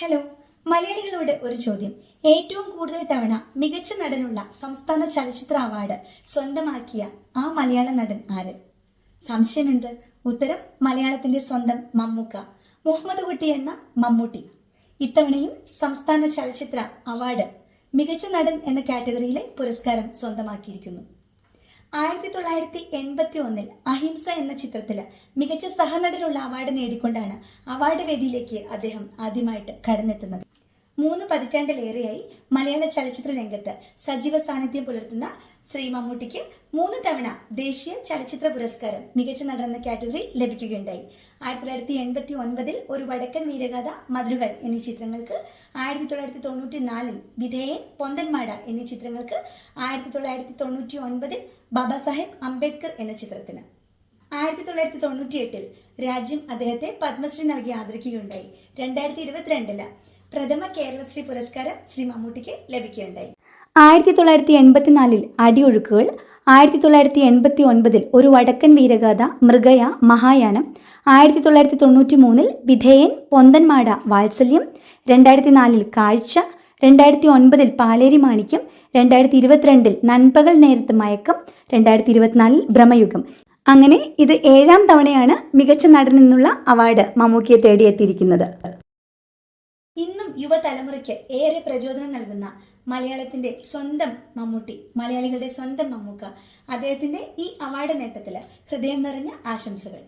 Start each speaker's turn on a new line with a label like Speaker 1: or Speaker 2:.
Speaker 1: Hello മലയാളികളോട് ഒരു ചോദ്യം. ഏറ്റവും കൂടുതൽ തവണ മികച്ച നടനുള്ള സംസ്ഥാന ചലച്ചിത്ര അവാർഡ് സ്വന്തമാക്കിയ ആ മലയാള നടൻ ആര്? സംശയം എന്ത് ഉത്തരം മലയാളത്തിന്റെ സ്വന്തം മമ്മൂക്ക. മുഹമ്മദ് കുട്ടി എന്ന മമ്മൂട്ടി. ഇത്തവണയും സംസ്ഥാന ചലച്ചിത്ര അവാർഡ് മികച്ച നടൻ എന്ന കാറ്റഗറിയിലെ പുരസ്കാരം സ്വന്തമാക്കിയിരിക്കുന്നു. ആയിരത്തി തൊള്ളായിരത്തി എൺപത്തി ഒന്നിൽ അഹിംസ എന്ന ചിത്രത്തിൽ മികച്ച സഹനടനുള്ള അവാർഡ് നേടിക്കൊണ്ടാണ് അവാർഡ് വേദിയിലേക്ക് അദ്ദേഹം ആദ്യമായിട്ട് കടന്നെത്തുന്നത്. മൂന്ന് പതിറ്റാണ്ടിലേറെയായി മലയാള ചലച്ചിത്ര രംഗത്ത് സജീവ സാന്നിധ്യം പുലർത്തുന്ന ശ്രീ മമ്മൂട്ടിക്ക് മൂന്ന് തവണ ദേശീയ ചലച്ചിത്ര പുരസ്കാരം മികച്ച നടൻ എന്ന കാറ്റഗറി ലഭിക്കുകയുണ്ടായി. ആയിരത്തി തൊള്ളായിരത്തി എൺപത്തി ഒൻപതിൽ ഒരു വടക്കൻ വീരഗാഥ മധുരകൾ എന്നീ ചിത്രങ്ങൾക്ക് ആയിരത്തി തൊള്ളായിരത്തി തൊണ്ണൂറ്റി നാലിൽ വിധേയൻ പൊന്തന്മാട എന്നീ ചിത്രങ്ങൾക്ക് ആയിരത്തി തൊള്ളായിരത്തി തൊണ്ണൂറ്റി ഒൻപതിൽ ബാബാ സാഹേബ് അംബേദ്കർ എന്ന ചിത്രത്തിന്. ആയിരത്തി തൊള്ളായിരത്തി തൊണ്ണൂറ്റി എട്ടിൽ രാജ്യം അദ്ദേഹത്തെ പത്മശ്രീ നൽകി ആദരിക്കുകയുണ്ടായി. രണ്ടായിരത്തി ഇരുപത്തിരണ്ടിൽ പ്രഥമ കേരളശ്രീ പുരസ്കാരം ശ്രീ മമ്മൂട്ടിക്ക് ലഭിക്കുകയുണ്ടായി. ആയിരത്തി തൊള്ളായിരത്തി എൺപത്തിനാലിൽ അടിയൊഴുക്കുകൾ ആയിരത്തി തൊള്ളായിരത്തി എൺപത്തി ഒൻപതിൽ ഒരു വടക്കൻ വീരഗാഥ മൃഗയ മഹായാനം ആയിരത്തി തൊള്ളായിരത്തി തൊണ്ണൂറ്റി മൂന്നിൽ വിധേയൻ പൊന്തന്മാട വാത്സല്യം രണ്ടായിരത്തി നാലിൽ കാഴ്ച രണ്ടായിരത്തി ഒൻപതിൽ പാലേരി മാണിക്യം രണ്ടായിരത്തി ഇരുപത്തിരണ്ടിൽ നൻപകൽ നേരത്ത് മയക്കം രണ്ടായിരത്തി ഇരുപത്തിനാലിൽ ഭ്രമയുഗം അങ്ങനെ ഇത് ഏഴാം തവണയാണ് മികച്ച നടൻ എന്നുള്ള അവാർഡ് മമ്മൂക്കിയെ തേടിയെത്തിയിരിക്കുന്നത്. ഇന്നും യുവതലമുറയ്ക്ക് ഏറെ പ്രചോദനം നൽകുന്ന മലയാളത്തിന്റെ സ്വന്തം മമ്മൂട്ടി മലയാളികളുടെ സ്വന്തം മമ്മൂക്ക. അദ്ദേഹത്തിന്റെ ഈ അവാർഡ് നേട്ടത്തിൽ ഹൃദയം നിറഞ്ഞ ആശംസകൾ.